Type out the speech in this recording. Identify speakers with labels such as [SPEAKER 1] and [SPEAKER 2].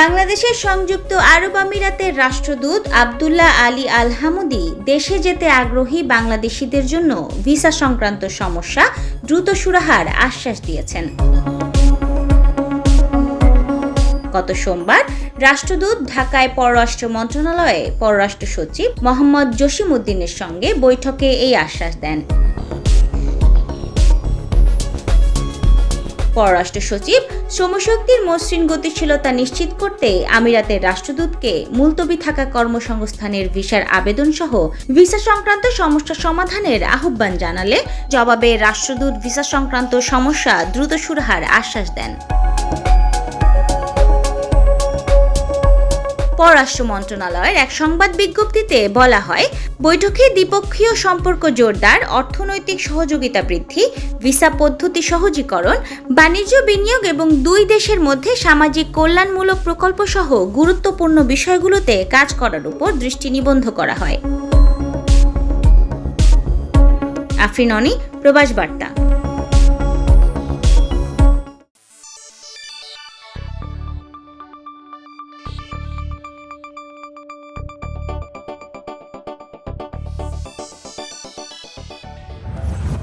[SPEAKER 1] বাংলাদেশের সংযুক্ত আরব আমিরাতের রাষ্ট্রদূত আবদুল্লাহ আলী আল হামুদি দেশে যেতে আগ্রহী বাংলাদেশিদের জন্য ভিসা সংক্রান্ত সমস্যা দ্রুত সুরাহার আশ্বাস দিয়েছেন। গত সোমবার রাষ্ট্রদূত ঢাকায় পররাষ্ট্র মন্ত্রণালয়ে পররাষ্ট্র সচিব মোহাম্মদ জসিমউদ্দিনের সঙ্গে বৈঠকে এই আশ্বাস দেন। পররাষ্ট্র সচিব, শ্রমশক্তির মসৃণ গতিশীলতা নিশ্চিত করতে আমিরাতের রাষ্ট্রদূতকে মুলতবি থাকা কর্মসংস্থানের ভিসার আবেদন সহ ভিসা সংক্রান্ত সমস্যা সমাধানের আহ্বান জানালে জবাবে রাষ্ট্রদূত ভিসা সংক্রান্ত সমস্যা দ্রুত সুরাহার আশ্বাস দেন। পররাষ্ট্র মন্ত্রণালয়ের এক সংবাদ বিজ্ঞপ্তিতে বলা হয়, বৈঠকে দ্বিপক্ষীয় সম্পর্ক জোরদার, অর্থনৈতিক সহযোগিতা বৃদ্ধি, ভিসা পদ্ধতি সহজীকরণ, বাণিজ্য বিনিয়োগ এবং দুই দেশের মধ্যে সামাজিক কল্যাণমূলক প্রকল্প সহ গুরুত্বপূর্ণ বিষয়গুলোতে কাজ করার উপর দৃষ্টি নিবন্ধ করা হয়। আফরিন অনি, প্রবাস বার্তা।